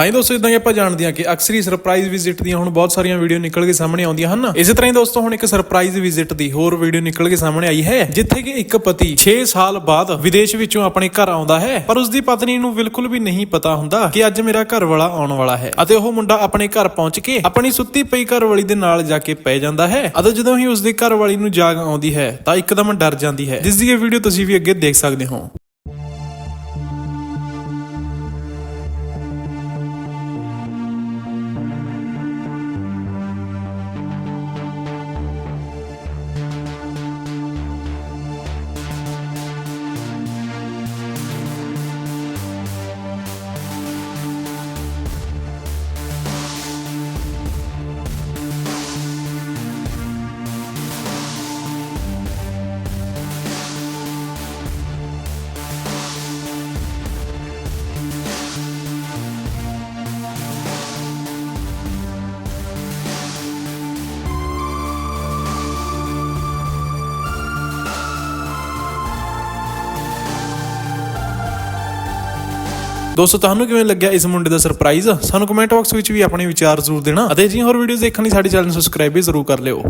ਹਾਂਜੀ ਦੋਸਤੋ ਇਦਾਂ ਹੀ ਆਪਾਂ ਜਾਣਦੇ ਹਾਂ ਕਿ ਅਕਸਰ ਹੀ ਸਰਪ੍ਰਾਈਜ਼ ਵਿਜ਼ਿਟ ਦੀਆਂ ਹੁਣ ਬਹੁਤ ਸਾਰੀਆਂ ਵੀਡੀਓ ਨਿਕਲ ਕੇ ਸਾਹਮਣੇ ਆਉਂਦੀਆਂ ਹਨ। ਇਸੇ ਤਰ੍ਹਾਂ ਹੀ ਦੋਸਤੋ, ਹੁਣ ਇੱਕ ਸਰਪ੍ਰਾਈਜ਼ ਵਿਜ਼ਿਟ ਦੀ ਹੋਰ ਵੀਡੀਓ ਨਿਕਲ ਕੇ ਸਾਹਮਣੇ ਆਈ ਹੈ, ਜਿੱਥੇ ਕਿ ਇੱਕ ਪਤੀ 6 ਸਾਲ ਬਾਅਦ ਵਿਦੇਸ਼ ਵਿੱਚੋਂ ਆਪਣੇ ਘਰ ਆਉਂਦਾ ਹੈ, ਪਰ ਉਸ ਦੀ ਪਤਨੀ ਨੂੰ ਬਿਲਕੁਲ ਵੀ ਨਹੀਂ ਪਤਾ ਹੁੰਦਾ ਕਿ ਅੱਜ ਮੇਰਾ ਘਰ ਵਾਲਾ ਆਉਣ ਵਾਲਾ ਹੈ ਅਤੇ ਉਹ ਮੁੰਡਾ ਆਪਣੇ ਘਰ ਪਹੁੰਚ ਕੇ ਆਪਣੀ ਸੁੱਤੀ ਪਈ ਘਰ ਵਾਲੀ ਦੇ ਨਾਲ ਜਾ ਕੇ ਪੈ ਜਾਂਦਾ ਹੈ ਅਤੇ ਜਦੋਂ ਹੀ ਉਸ ਦੀ ਘਰ ਵਾਲੀ ਨੂੰ ਜਾਗ ਆਉਂਦੀ ਹੈ, ਤਾਂ ਇੱਕਦਮ ਡਰ ਜਾਂਦੀ ਹੈ, ਜਿਸ ਦੀ ਇਹ ਵੀਡੀਓ ਤੁਸੀਂ ਵੀ ਅੱਗੇ ਦੇਖ ਸਕਦੇ ਹੋ। ਦੋਸਤੋ, ਤੁਹਾਨੂੰ ਕਿਵੇਂ ਲੱਗਿਆ ਇਸ ਮੁੰਡੇ ਦਾ ਸਰਪ੍ਰਾਈਜ਼ ਸਾਨੂੰ ਕਮੈਂਟ ਬਾਕਸ ਵਿੱਚ ਵੀ ਆਪਣੇ ਵਿਚਾਰ ਜ਼ਰੂਰ ਦੇਣਾ ਅਤੇ ਜੀ ਹੋਰ ਵੀਡੀਓਜ਼ ਦੇਖਣ ਲਈ ਸਾਡੇ ਚੈਨਲ ਨੂੰ ਸਬਸਕ੍ਰਾਈਬ ਵੀ ਜ਼ਰੂਰ ਕਰ ਲਿਓ।